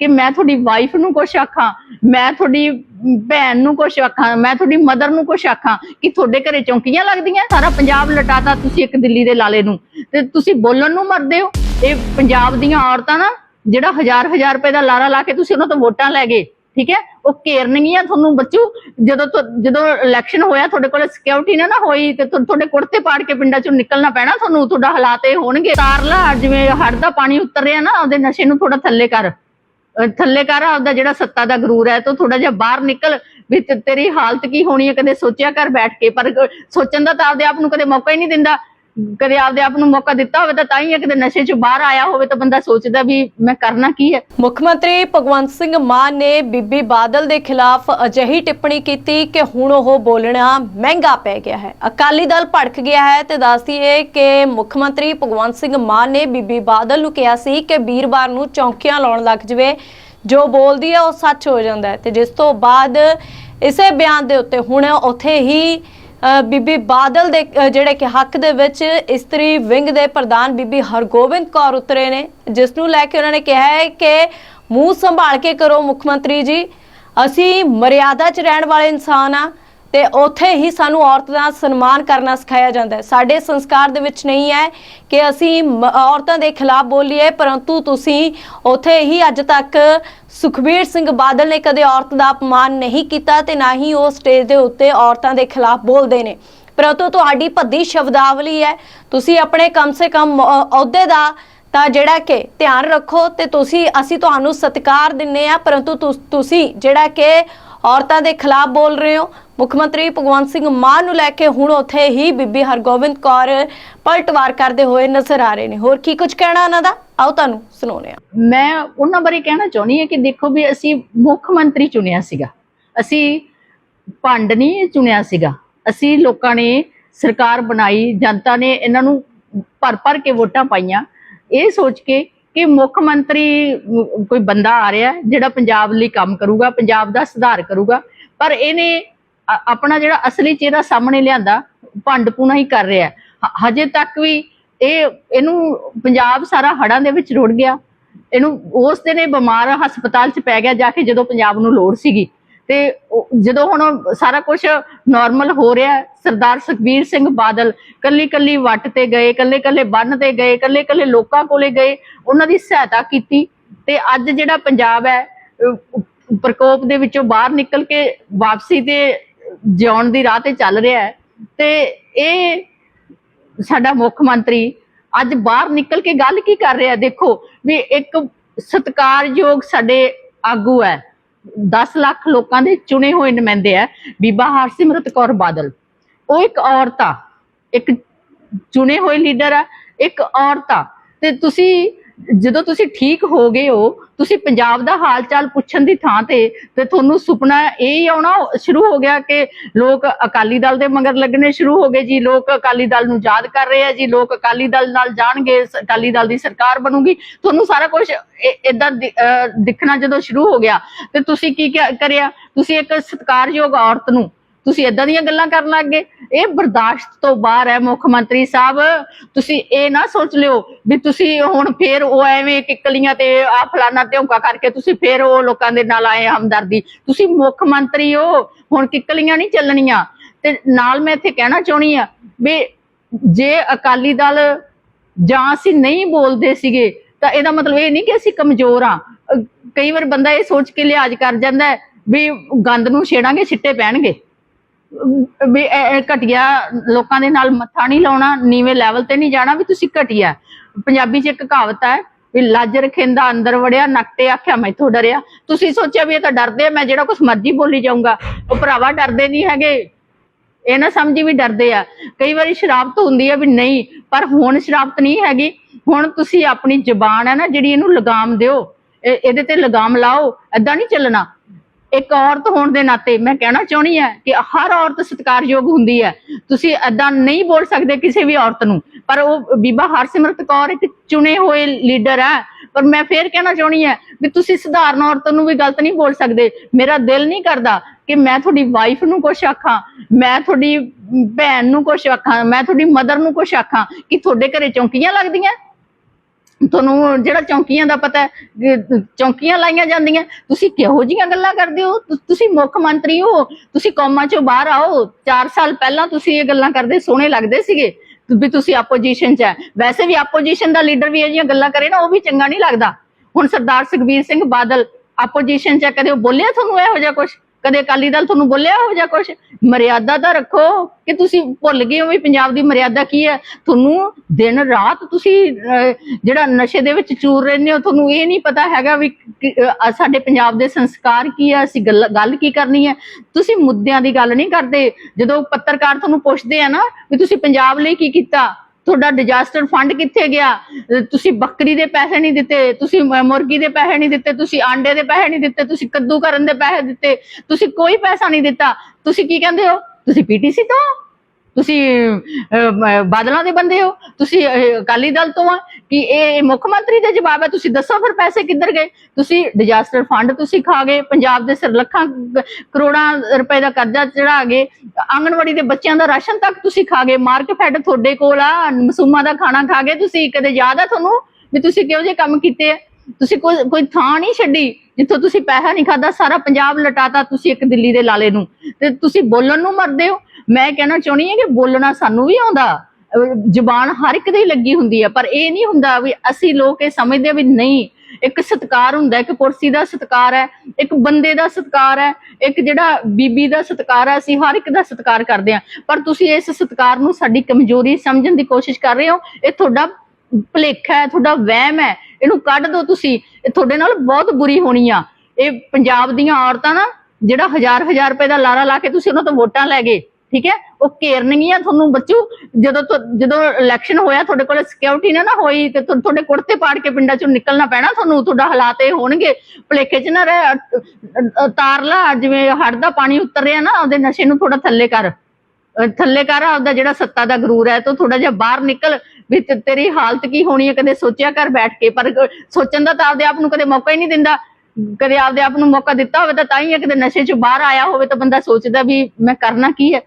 ਕਿ ਮੈਂ ਤੁਹਾਡੀ ਵਾਈਫ ਨੂੰ ਕੁਛ ਆਖਾਂ, ਮੈਂ ਤੁਹਾਡੀ ਭੈਣ ਨੂੰ ਕੁਛ ਆਖਾਂ, ਮੈਂ ਤੁਹਾਡੀ ਮਦਰ ਨੂੰ ਕੁਛ ਆਖਾਂ ਕਿ ਤੁਹਾਡੇ ਘਰੇ ਚੌਂਕੀਆਂ ਲੱਗਦੀਆਂ? ਸਾਰਾ ਪੰਜਾਬ ਲਟਾਤਾ ਤੁਸੀਂ ਇੱਕ ਦਿੱਲੀ ਦੇ ਲਾਲੇ ਨੂੰ। ਤੇ ਤੁਸੀਂ ਬੋਲਣ ਨੂੰ ਮਰਦੇ ਹੋ। ਇਹ ਪੰਜਾਬ ਦੀਆਂ ਔਰਤਾਂ ਨਾ, ਜਿਹੜਾ ਹਜ਼ਾਰ ਹਜ਼ਾਰ ਰੁਪਏ ਦਾ ਲਾਰਾ ਲਾ ਕੇ ਤੁਸੀਂ ਉਹਨਾਂ ਤੋਂ ਵੋਟਾਂ ਲੈ ਗਏ, ਠੀਕ ਹੈ? ਉਹ ਘੇਰਨਗੀਆਂ ਤੁਹਾਨੂੰ ਬੱਚੂ, ਜਦੋਂ ਜਦੋਂ ਇਲੈਕਸ਼ਨ ਹੋਇਆ ਤੁਹਾਡੇ ਕੋਲ ਸਿਕਿਉਰਿਟੀ ਨਾ ਨਾ ਹੋਈ ਤੇ ਤੁਹਾਡੇ ਕੁੜਤੇ ਪਾੜ ਕੇ ਪਿੰਡਾਂ ਚੋਂ ਨਿਕਲਣਾ ਪੈਣਾ ਤੁਹਾਨੂੰ, ਤੁਹਾਡਾ ਹਾਲਾਤ ਇਹ ਹੋਣਗੇ। ਤਾਰ ਲਾ, ਜਿਵੇਂ ਹੜ ਦਾ ਪਾਣੀ ਉਤਰ ਰਿਹਾ ਨਾ, ਉਹਦੇ ਨਸ਼ੇ ਨੂੰ ਥੋੜਾ ਥੱਲੇ ਕਰ। ਥੱਲੇ ਕਰ, ਆਪਦਾ ਜਿਹੜਾ ਸੱਤਾ ਦਾ ਗਰੂਰ ਹੈ, ਤੂੰ ਥੋੜਾ ਜਿਹਾ ਬਾਹਰ ਨਿਕਲ। ਵੀ ਤੇਰੀ ਹਾਲਤ ਕੀ ਹੋਣੀ ਹੈ? ਕਦੇ ਸੋਚਿਆ ਕਰ ਬੈਠ ਕੇ, ਪਰ ਸੋਚਣ ਦਾ ਤਾਂ ਆਪਦੇ ਆਪ ਨੂੰ ਕਦੇ ਮੌਕਾ ਹੀ ਨਹੀਂ ਦਿੰਦਾ। ਕਦੇ ਆਪਦੇ ਆਪ ਨੂੰ ਮੌਕਾ ਦਿੱਤਾ ਹੋਵੇ ਤਾਂ ਤਾਂ ਹੀ ਹੈ ਕਿਤੇ ਨਸ਼ੇ 'ਚ ਬਾਹਰ ਆਇਆ ਹੋਵੇ ਤਾਂ ਬੰਦਾ ਸੋਚਦਾ ਵੀ ਮੈਂ ਕਰਨਾ ਕੀ ਹੈ। ਮੁੱਖ ਮੰਤਰੀ ਭਗਵੰਤ ਸਿੰਘ ਮਾਨ ਨੇ ਬੀਬੀ ਬਾਦਲ ਦੇ ਖਿਲਾਫ ਅਜਿਹੀ ਟਿੱਪਣੀ ਕੀਤੀ ਕਿ ਹੁਣ ਉਹ ਬੋਲਣਾ ਮਹਿੰਗਾ ਪੈ ਗਿਆ ਹੈ। ਅਕਾਲੀ ਦਲ ਭੜਕ ਗਿਆ ਹੈ ਤੇ ਦੱਸਦੀ ਹੈ ਕਿ ਮੁੱਖ ਮੰਤਰੀ ਭਗਵੰਤ ਸਿੰਘ ਮਾਨ ਨੇ ਬੀਬੀ ਬਾਦਲ ਨੂੰ ਕਿਹਾ ਸੀ ਕਿ ਵੀਰਵਾਰ ਨੂੰ ਚੌਂਕੀਆਂ ਲਾਉਣ ਲੱਗ ਜਵੇ। ਜੋ ਬੋਲਦੀ ਹੈ ਉਹ ਸੱਚ ਹੋ ਜਾਂਦਾ ਹੈ ਤੇ ਜਿਸ ਤੋਂ ਬਾਅਦ ਇਸੇ ਬਿਆਨ ਦੇ ਉੱਤੇ ਹੁਣ ਉੱਥੇ ਹੀ ਬੀਬੀ ਬਾਦਲ ਦੇ ਜਿਹੜੇ ਕਿ ਹੱਕ ਦੇ ਵਿੱਚ ਇਸਤਰੀ ਵਿੰਗ ਦੇ ਪ੍ਰਧਾਨ ਬੀਬੀ ਹਰਗੋਬਿੰਦ ਕੌਰ ਉਤਰੇ ਨੇ, ਜਿਸ ਨੂੰ ਲੈ ਕੇ ਉਹਨਾਂ ਨੇ ਕਿਹਾ ਹੈ ਕਿ ਮੂੰਹ ਸੰਭਾਲ ਕੇ ਕਰੋ ਮੁੱਖ ਮੰਤਰੀ ਜੀ। ਅਸੀਂ ਮਰਿਆਦਾ 'ਚ ਰਹਿਣ ਵਾਲੇ ਇਨਸਾਨ ਆ ਤੇ ਉੱਥੇ ਹੀ ਸਾਨੂੰ ਔਰਤ ਦਾ ਸਨਮਾਨ ਕਰਨਾ ਸਿਖਾਇਆ ਜਾਂਦਾ ਹੈ। ਸਾਡੇ ਸੰਸਕਾਰ ਦੇ ਵਿੱਚ ਨਹੀਂ ਹੈ ਕਿ ਅਸੀਂ ਮ- ਔਰਤਾਂ ਦੇ ਖਿਲਾਫ ਬੋਲੀਏ, ਪਰੰਤੂ ਤੁਸੀਂ ਉੱਥੇ ਹੀ ਅੱਜ ਤੱਕ ਸੁਖਬੀਰ ਸਿੰਘ ਬਾਦਲ ਨੇ ਕਦੇ ਔਰਤ ਦਾ ਅਪਮਾਨ ਨਹੀਂ ਕੀਤਾ ਤੇ ਨਾ ਹੀ ਉਹ ਸਟੇਜ ਦੇ ਉੱਤੇ ਔਰਤਾਂ ਦੇ ਖਿਲਾਫ ਬੋਲਦੇ ਨੇ। ਪਰੰਤੂ ਤੁਹਾਡੀ ਭੱਦੀ ਸ਼ਬਦਾਵਲੀ ਹੈ। ਤੁਸੀਂ ਆਪਣੇ ਕਮ ਸੇ ਕਮ ਅਹੁਦੇ ਦਾ ਤਾਂ ਜਿਹੜਾ ਕਿ ਧਿਆਨ ਰੱਖੋ ਤੇ ਤੁਸੀਂ, ਅਸੀਂ ਤੁਹਾਨੂੰ ਸਤਿਕਾਰ ਦਿੰਨੇ ਆ ਪਰੰਤੂ ਤੁਸੀਂ ਜਿਹੜਾ ਕਿ ਔਰਤਾਂ ਦੇ ਖਿਲਾਫ ਬੋਲ ਰਹੇ ਹੋ ਮੁੱਖ ਮੰਤਰੀ ਭਗਵੰਤ ਸਿੰਘ ਮਾਨ ਨੂੰ ਲੈ ਕੇ ਹੁਣ ਉੱਥੇ ਹੀ ਬੀਬੀ ਹਰਗੋਬਿੰਦ ਕੌਰ ਪਲਟਵਾਰ ਕਰਦੇ ਹੋਏ ਨਜ਼ਰ ਆ ਰਹੇ ਨੇ। ਹੋਰ ਕੀ ਕੁਝ ਕਹਿਣਾ ਉਹਨਾਂ ਦਾ? ਆਓ ਤੁਹਾਨੂੰ ਸੁਣਾਉਂਦੇ ਆ ਮੈਂ ਉਹਨਾਂ ਬਾਰੇ ਕਹਿਣਾ ਚਾਹੁੰਦੀ ਹਾਂ ਕਿ ਦੇਖੋ ਵੀ ਅਸੀਂ ਮੁੱਖ ਮੰਤਰੀ ਚੁਣਿਆ ਸੀਗਾ। ਅਸੀਂ ਭੰਡ ਨਹੀਂ ਚੁਣਿਆ ਸੀਗਾ। ਅਸੀਂ ਲੋਕਾਂ ਨੇ ਸਰਕਾਰ ਬਣਾਈ, ਜਨਤਾ ਨੇ ਇਹਨਾਂ ਨੂੰ ਭਰ ਭਰ ਕੇ ਵੋਟਾਂ ਪਾਈਆਂ। ਇਹ ਸੋਚ ਕੇ ਕਿ ਮੁੱਖ ਮੰਤਰੀ ਕੋਈ ਬੰਦਾ ਆ ਰਿਹਾ ਜਿਹੜਾ ਪੰਜਾਬ ਲਈ ਕੰਮ ਕਰੂਗਾ, ਪੰਜਾਬ ਦਾ ਸੁਧਾਰ ਕਰੂਗਾ। ਪਰ ਇਹਨੇ ਆਪਣਾ ਜਿਹੜਾ ਅਸਲੀ ਚਿਹਰਾ ਸਾਹਮਣੇ ਲਿਆਂਦਾ, ਭੰਡ ਹੀ ਕਰ ਰਿਹਾ ਹਜੇ ਤੱਕ ਵੀ ਇਹ, ਇਹਨੂੰ ਪੰਜਾਬ ਸਾਰਾ ਹੜਾਂ ਦੇ ਵਿੱਚ ਰੁੜ ਗਿਆ। ਇਹਨੂੰ ਉਸ ਦਿਨ ਇਹ ਬਿਮਾਰ ਹਸਪਤਾਲ 'ਚ ਪੈ ਗਿਆ ਜਾ ਕੇ ਜਦੋਂ ਪੰਜਾਬ ਨੂੰ ਲੋੜ ਸੀਗੀ। ਤੇ ਜਦੋਂ ਹੁਣ ਸਾਰਾ ਕੁਝ ਨਾਰਮਲ ਹੋ ਰਿਹਾ ਸਰਦਾਰ ਸੁਖਬੀਰ ਸਿੰਘ ਬਾਦਲ ਕੱਲੀ ਕੱਲੀ ਵੱਟ ਤੇ ਗਏ ਕੱਲੇ ਕੱਲੇ ਬੰਨ ਤੇ ਗਏ ਕੱਲੇ ਕੱਲੇ ਲੋਕਾਂ ਕੋਲੇ ਗਏ, ਉਹਨਾਂ ਦੀ ਸਹਾਇਤਾ ਕੀਤੀ। ਤੇ ਅੱਜ ਜਿਹੜਾ ਪੰਜਾਬ ਹੈ ਪ੍ਰਕੋਪ ਦੇ ਵਿੱਚੋਂ ਬਾਹਰ ਨਿਕਲ ਕੇ ਵਾਪਸੀ ਤੇ ਜਿਉਣ ਦੀ ਰਾਹ ਤੇ ਚੱਲ ਰਿਹਾ ਹੈ। ਤੇ ਇਹ ਸਾਡਾ ਮੁੱਖ ਮੰਤਰੀ ਅੱਜ ਬਾਹਰ ਨਿਕਲ ਕੇ ਗੱਲ ਕੀ ਕਰ ਰਿਹਾ ਦੇਖੋ ਵੀ ਇੱਕ ਸਤਿਕਾਰਯੋਗ ਸਾਡੇ ਆਗੂ ਹੈ। 10 ਲੱਖ ਲੋਕਾਂ ਦੇ ਚੁਣੇ ਹੋਏ ਨੁਮਾਇੰਦੇ ਹੈ, ਬੀਬਾ ਹਰਸਿਮਰਤ ਕੌਰ ਬਾਦਲ। ਉਹ ਇੱਕ ਔਰਤ ਆ। ਇੱਕ ਚੁਣੇ ਹੋਏ ਲੀਡਰ ਆ। ਇੱਕ ਔਰਤ ਆ। ਤੇ ਤੁਸੀਂ ਜਦੋਂ ਤੁਸੀਂ ਠੀਕ ਹੋ ਗਏ ਹੋ ਤੁਸੀਂ ਪੰਜਾਬ ਦਾ ਹਾਲ ਚਾਲ ਪੁੱਛਣ ਦੀ ਥਾਂ ਤੇ ਤੇ ਤੁਹਾਨੂੰ ਸੁਪਨਾ ਇਹ ਆਉਣਾ ਸ਼ੁਰੂ ਹੋ ਗਿਆ ਕਿ ਲੋਕ ਅਕਾਲੀ ਦਲ ਦੇ ਮਗਰ ਲੱਗਣੇ ਸ਼ੁਰੂ ਹੋ ਗਏ ਜੀ, ਲੋਕ ਅਕਾਲੀ ਦਲ ਨੂੰ ਯਾਦ ਕਰ ਰਹੇ ਆ ਜੀ, ਲੋਕ ਅਕਾਲੀ ਦਲ ਨਾਲ ਜਾਣਗੇ ਅਕਾਲੀ ਦਲ ਦੀ ਸਰਕਾਰ ਬਣੂਗੀ। ਤੁਹਾਨੂੰ ਸਾਰਾ ਕੁਝ ਇਦਾਂ ਦਿਖਣਾ ਜਦੋਂ ਸ਼ੁਰੂ ਹੋ ਗਿਆ, ਤੇ ਤੁਸੀਂ ਕੀ ਕਿਆ- ਕਰਿਆ? ਤੁਸੀਂ ਇੱਕ ਸਤਿਕਾਰਯੋਗ ਔਰਤ ਨੂੰ ਤੁਸੀਂ ਇਦਾਂ ਦੀਆਂ ਗੱਲਾਂ ਕਰਨ ਲੱਗ ਗਏ? ਇਹ ਬਰਦਾਸ਼ਤ ਤੋਂ ਬਾਹਰ ਹੈ ਮੁੱਖ ਮੰਤਰੀ ਸਾਹਿਬ। ਤੁਸੀਂ ਇਹ ਨਾ ਸੋਚ ਲਿਓ ਵੀ ਤੁਸੀਂ ਹੁਣ ਫੇਰ ਉਹ ਐਵੇਂ ਕਿੱਕਲੀਆਂ ਤੇ ਆ ਫਲਾਨਾ ਧਿਉਂਕਾ ਕਰਕੇ ਤੁਸੀਂ ਫੇਰ ਉਹ ਲੋਕਾਂ ਦੇ ਨਾਲ ਆਏ ਹਮਦਰਦੀ। ਤੁਸੀਂ ਮੁੱਖ ਮੰਤਰੀ ਹੋ, ਹੁਣ ਕਿੱਕਲੀਆਂ ਨਹੀਂ ਚੱਲਣੀਆਂ? ਤੇ ਨਾਲ ਮੈਂ ਇੱਥੇ ਕਹਿਣਾ ਚਾਹੁੰਦੀ ਆ ਵੀ ਜੇ ਅਕਾਲੀ ਦਲ ਜਾਂ ਅਸੀਂ ਨਹੀਂ ਬੋਲਦੇ ਸੀਗੇ, ਤਾਂ ਇਹਦਾ ਮਤਲਬ ਇਹ ਨਹੀਂ ਕਿ ਅਸੀਂ ਕਮਜ਼ੋਰ ਆ ਕਈ ਵਾਰ ਬੰਦਾ ਇਹ ਸੋਚ ਕੇ ਲਿਹਾਜ਼ ਕਰ ਜਾਂਦਾ ਵੀ ਗੰਦ ਨੂੰ ਛੇੜਾਂਗੇ, ਛਿੱਟੇ ਪੈਣਗੇ। ਵੀ ਇਹ- ਇਹ ਘਟੀਆ ਲੋਕਾਂ ਦੇ ਨਾਲ ਮੱਥਾ ਨਹੀਂ ਲਾਉਣਾ, ਨੀਵੇਂ ਲੈਵਲ ਤੇ ਨਹੀਂ ਜਾਣਾ ਵੀ ਤੁਸੀਂ ਘਟੀਆ। ਪੰਜਾਬੀ 'ਚ ਇੱਕ ਕਹਾਵਤ ਹੈ ਵੀ ਲੱਜ ਰਖਿੰਦਾ, ਅੰਦਰ ਵੜਿਆ, ਨੱਕ ਆਖਿਆ, ਮੈਥੋਂ ਡਰਿਆ। ਤੁਸੀਂ ਸੋਚਿਆ ਵੀ ਇਹ ਤਾਂ ਡਰਦੇ ਆ, ਮੈਂ ਜਿਹੜਾ ਕੁਝ ਮਰਜ਼ੀ ਬੋਲੀ ਜਾਊਂਗਾ। ਉਹ ਭਰਾਵਾ ਡਰਦੇ ਨਹੀਂ ਹੈਗੇ। ਇਹ ਨਾ ਸਮਝੀ ਵੀ ਡਰਦੇ ਆ। ਕਈ ਵਾਰੀ ਸ਼ਰਾਬਤ ਹੁੰਦੀ ਆ ਵੀ ਨਹੀਂ, ਪਰ ਹੁਣ ਸ਼ਰਾਬਤ ਨਹੀਂ ਹੈਗੀ। ਹੁਣ ਤੁਸੀਂ ਆਪਣੀ ਜ਼ੁਬਾਨ ਹੈ ਨਾ ਜਿਹੜੀ ਇਹਨੂੰ ਲਗਾਮ ਦਿਓ। ਇਹ- ਇਹਦੇ ਤੇ ਲਗਾਮ ਲਾਓ। ਐਦਾਂ ਨਹੀਂ ਚੱਲਣਾ। ਇੱਕ ਔਰਤ ਹੋਣ ਦੇ ਨਾਤੇ ਮੈਂ ਕਹਿਣਾ ਚਾਹੁੰਦੀ ਹਾਂ ਕਿ ਹਰ ਔਰਤ ਸਤਿਕਾਰਯੋਗ ਹੁੰਦੀ ਹੈ। ਤੁਸੀਂ ਐਦਾਂ ਨਹੀਂ ਬੋਲ ਸਕਦੇ ਕਿਸੇ ਵੀ ਔਰਤ ਨੂੰ। ਪਰ ਉਹ ਬੀਬਾ ਹਰਸਿਮਰਤ ਕੌਰ ਇੱਕ ਚੁਣੇ ਹੋਏ ਲੀਡਰ ਹੈ। ਪਰ ਮੈਂ ਫੇਰ ਕਹਿਣਾ ਚਾਹੁੰਦੀ ਹਾਂ ਵੀ ਤੁਸੀਂ ਸਧਾਰਨ ਔਰਤ ਨੂੰ ਵੀ ਗਲਤ ਨਹੀਂ ਬੋਲ ਸਕਦੇ। ਮੇਰਾ ਦਿਲ ਨਹੀਂ ਕਰਦਾ ਕਿ ਮੈਂ ਤੁਹਾਡੀ ਵਾਈਫ ਨੂੰ ਕੁਛ ਆਖਾਂ, ਮੈਂ ਤੁਹਾਡੀ ਭੈਣ ਨੂੰ ਕੁਛ ਆਖਾਂ, ਮੈਂ ਤੁਹਾਡੀ ਮਦਰ ਨੂੰ ਕੁਛ ਆਖਾਂ ਕਿ ਤੁਹਾਡੇ ਘਰੇ ਚੌਂਕੀਆਂ ਲੱਗਦੀਆਂ। ਤੁਹਾਨੂੰ ਜਿਹੜਾ ਚੌਂਕੀਆਂ ਦਾ ਪਤਾ ਹੈ ਚੌਂਕੀਆਂ ਲਾਈਆਂ ਜਾਂਦੀਆਂ, ਤੁਸੀਂ ਕਿਹੋ ਜੀਆਂ ਗੱਲਾਂ ਕਰਦੇ ਹੋ? ਤੁਸੀਂ ਮੁੱਖ ਮੰਤਰੀ ਹੋ, ਤੁਸੀਂ ਕੌਮਾਂ ਚੋਂ ਬਾਹਰ ਆਓ 4 ਸਾਲ ਪਹਿਲਾਂ ਤੁਸੀਂ ਇਹ ਗੱਲਾਂ ਕਰਦੇ, ਸੋਹਣੇ ਲੱਗਦੇ ਸੀਗੇ ਵੀ ਤੁਸੀਂ ਆਪੋਜੀਸ਼ਨ 'ਚ ਹੈ। ਵੈਸੇ ਵੀ ਆਪੋਜੀਸ਼ਨ ਦਾ ਲੀਡਰ ਵੀ ਇਹ ਜਿਹੀਆਂ ਗੱਲਾਂ ਕਰੇ ਨਾ, ਉਹ ਵੀ ਚੰਗਾ ਨਹੀਂ ਲੱਗਦਾ। ਹੁਣ ਸਰਦਾਰ ਸੁਖਬੀਰ ਸਿੰਘ ਬਾਦਲ ਆਪੋਜੀਸ਼ਨ 'ਚ ਕਦੇ ਉਹ ਬੋਲਿਆ ਤੁਹਾਨੂੰ ਇਹੋ ਜਿਹਾ ਕੁਝ ਕਦੇ ਅਕਾਲੀ ਦਲ ਤੁਹਾਨੂੰ ਬੋਲਿਆ ਇਹੋ ਜਿਹਾ ਕੁਝ ਮਰਿਆਦਾ ਤਾਂ ਰੱਖੋ ਕਿ ਤੁਸੀਂ ਭੁੱਲ ਗਏ ਹੋ ਵੀ ਪੰਜਾਬ ਦੀ ਮਰਿਆਦਾ ਕੀ ਹੈ। ਤੁਹਾਨੂੰ ਦਿਨ ਰਾਤ ਤੁਸੀਂ ਜਿਹੜਾ ਨਸ਼ੇ ਦੇ ਵਿੱਚ ਚੂਰ ਰਹਿੰਦੇ ਹੋ, ਤੁਹਾਨੂੰ ਇਹ ਨਹੀਂ ਪਤਾ ਹੈਗਾ ਵੀ ਸਾਡੇ ਪੰਜਾਬ ਦੇ ਸੰਸਕਾਰ ਕੀ ਹੈ, ਅਸੀਂ ਗੱਲ ਗੱਲ ਕੀ ਕਰਨੀ ਹੈ। ਤੁਸੀਂ ਮੁੱਦਿਆਂ ਦੀ ਗੱਲ ਨਹੀਂ ਕਰਦੇ। ਜਦੋਂ ਪੱਤਰਕਾਰ ਤੁਹਾਨੂੰ ਪੁੱਛਦੇ ਆ ਨਾ ਵੀ ਤੁਸੀਂ ਪੰਜਾਬ ਲਈ ਕੀ ਕੀਤਾ ਤੁਹਾਡਾ ਡਿਜ਼ਾਸਟਰ ਫੰਡ ਕਿੱਥੇ ਗਿਆ? ਤੁਸੀਂ ਬੱਕਰੀ ਦੇ ਪੈਸੇ ਨਹੀਂ ਦਿੱਤੇ, ਤੁਸੀਂ ਮੁਰਗੀ ਦੇ ਪੈਸੇ ਨਹੀਂ ਦਿੱਤੇ, ਤੁਸੀਂ ਆਂਡੇ ਦੇ ਪੈਸੇ ਨਹੀਂ ਦਿੱਤੇ, ਤੁਸੀਂ ਕੱਦੂ ਕਰਨ ਦੇ ਪੈਸੇ ਦਿੱਤੇ, ਤੁਸੀਂ ਕੋਈ ਪੈਸਾ ਨਹੀਂ ਦਿੱਤਾ। ਤੁਸੀਂ ਕੀ ਕਹਿੰਦੇ ਹੋ? ਤੁਸੀਂ ਪੀਟੀਸੀ ਤੋਂ? ਤੁਸੀਂ ਅਹ, ਬਾਦਲਾਂ ਦੇ ਬੰਦੇ ਹੋ। ਤੁਸੀਂ ਅਹ, ਅਕਾਲੀ ਦਲ ਤੋਂ ਆ ਕਿ ਇਹ ਮੁੱਖ ਮੰਤਰੀ ਦੇ ਜਵਾਬ ਹੈ। ਤੁਸੀਂ ਦੱਸੋ ਫਿਰ ਪੈਸੇ ਕਿੱਧਰ ਗਏ। ਤੁਸੀਂ ਡਿਜ਼ਾਸਟਰ ਫੰਡ ਤੁਸੀਂ ਖਾ ਗਏ। ਪੰਜਾਬ ਦੇ ਸਿਰ ਲੱਖਾਂ ਕ- ਕਰੋੜਾਂ ਰੁਪਏ ਦਾ ਕਰਜ਼ਾ ਚੜਾ ਗਏ। ਆਂਗਣਵਾੜੀ ਦੇ ਬੱਚਿਆਂ ਦਾ ਰਾਸ਼ਨ ਤੱਕ ਤੁਸੀਂ ਖਾ ਗਏ। ਮਾਰਕ ਫੈਡ ਤੁਹਾਡੇ ਕੋਲ ਆ। ਮਸੂਮਾਂ ਦਾ ਖਾਣਾ ਖਾ ਗਏ। ਤੁਸੀਂ ਕਦੇ ਯਾਦ ਆ ਤੁਹਾਨੂੰ ਵੀ ਤੁਸੀਂ ਕਿਹੋ ਜਿਹੇ ਕੰਮ ਕੀਤੇ ਆ? ਤੁਸੀਂ ਕੋਈ ਕੋਈ ਥਾਂ ਨਹੀਂ ਛੱਡੀ ਜਿੱਥੋਂ ਤੁਸੀਂ ਪੈਸਾ ਨਹੀਂ ਖਾਦਾ ਸਾਰਾ ਪੰਜਾਬ ਲਟਾਤਾ ਤੁਸੀਂ ਇੱਕ ਦਿੱਲੀ ਦੇ ਲਾਲੇ ਨੂੰ। ਤੇ ਤੁਸੀਂ ਬੋਲਣ ਨੂੰ ਮਰਦੇ ਹੋ। ਮੈਂ ਕਹਿਣਾ ਚਾਹੁੰਦੀ ਹਾਂ ਕਿ ਬੋਲਣਾ ਸਾਨੂੰ ਵੀ ਆਉਂਦਾ। ਅਹ ਜ਼ੁਬਾਨ ਹਰ ਇੱਕ ਦੀ ਲੱਗੀ ਹੁੰਦੀ ਹੈ ਪਰ ਇਹ ਨਹੀਂ ਹੁੰਦਾ ਵੀ ਅਸੀਂ ਲੋਕ ਇਹ ਸਮਝਦੇ ਆ ਵੀ ਨਹੀਂ, ਇੱਕ ਸਤਕਾਰ ਹੁੰਦਾ, ਇੱਕ ਕੁਰਸੀ ਦਾ ਸਤਕਾਰ ਹੈ, ਇੱਕ ਬੰਦੇ ਦਾ ਸਤਕਾਰ ਹੈ, ਇੱਕ ਜਿਹੜਾ ਬੀਬੀ ਦਾ ਸਤਕਾਰ ਹੈ, ਅਸੀਂ ਹਰ ਇੱਕ ਦਾ ਸਤਕਾਰ ਕਰਦੇ ਹਾਂ ਪਰ ਤੁਸੀਂ ਇਸ ਸਤਕਾਰ ਨੂੰ ਸਾਡੀ ਕਮਜ਼ੋਰੀ ਸਮਝਣ ਦੀ ਕੋਸ਼ਿਸ਼ ਕਰ ਰਹੇ ਹੋ, ਇਹ ਤੁਹਾਡਾ ਭੁਲੇਖਾ ਹੈ, ਤੁਹਾਡਾ ਵਹਿਮ ਹੈ, ਇਹਨੂੰ ਕੱਢ ਦਿਓ ਤੁਸੀਂ, ਇਹ ਤੁਹਾਡੇ ਨਾਲ ਬਹੁਤ ਬੁਰੀ ਹੋਣੀ ਆ। ਇਹ ਪੰਜਾਬ ਦੀਆਂ ਔਰਤਾਂ ਨਾ, ਜਿਹੜਾ ਹਜ਼ਾਰ ਹਜ਼ਾਰ ਰੁਪਏ ਦਾ ਲਾਰਾ ਲਾ ਕੇ ਤੁਸੀਂ ਉਹਨਾਂ ਤੋਂ ਵੋਟਾਂ ਲੈ ਗਏ ਠੀਕ ਹੈ? ਉਹ ਘੇਰਨਗੀਆਂ ਤੁਹਾਨੂੰ ਬੱਚੂ, ਜਦੋਂ ਜਦੋਂ ਇਲੈਕਸ਼ਨ ਹੋਇਆ, ਤੁਹਾਡੇ ਕੋਲ ਸਿਕਿਉਰਿਟੀ ਨਾ ਨਾ ਹੋਈ, ਤੇ ਤੁਹਾਡੇ ਕੁੜਤੇ ਪਾੜ ਕੇ ਪਿੰਡਾਂ ਚੋਂ ਨਿਕਲਣਾ ਪੈਣਾ ਤੁਹਾਨੂੰ, ਤੁਹਾਡਾ ਹਾਲਾਤ ਇਹ ਹੋਣਗੇ। ਭੁਲੇਖੇ 'ਚ ਨਾ ਰਹਿ, ਅ- ਜਿਵੇਂ ਹੜ ਦਾ ਪਾਣੀ ਉਤਰ ਰਿਹਾ ਨਾ, ਉਹਦੇ ਨਸ਼ੇ ਨੂੰ ਥੋੜਾ ਥੱਲੇ ਕਰ। ਥੱਲੇ ਕਰ, ਆਪਦਾ ਜਿਹੜਾ ਸੱਤਾ ਦਾ ਗਰੂਰ ਹੈ, ਤੂੰ ਥੋੜਾ ਜਿਹਾ ਬਾਹਰ ਨਿਕਲ, ਵੀ ਤੇਰੀ ਹਾਲਤ ਕੀ ਹੋਣੀ ਹੈ? ਕਦੇ ਸੋਚਿਆ ਕਰ ਬੈਠ ਕੇ, ਪਰ ਸੋਚਣ ਦਾ ਤਾਂ ਆਪਦੇ ਆਪ ਨੂੰ ਕਦੇ ਮੌਕਾ ਹੀ ਨਹੀਂ ਦਿੰਦਾ। ਕਦੇ ਆਪਦੇ ਆਪ ਨੂੰ ਮੌਕਾ ਦਿੱਤਾ ਹੋਵੇ ਤਾਂ ਤਾਂ ਹੀ ਹੈ, ਕਦੇ ਨਸ਼ੇ ਚ ਬਾਹਰ ਆਇਆ ਹੋਵੇ ਤਾਂ ਬੰਦਾ ਸੋਚਦਾ ਵੀ ਮੈਂ ਕਰਨਾ ਕੀ ਹੈ?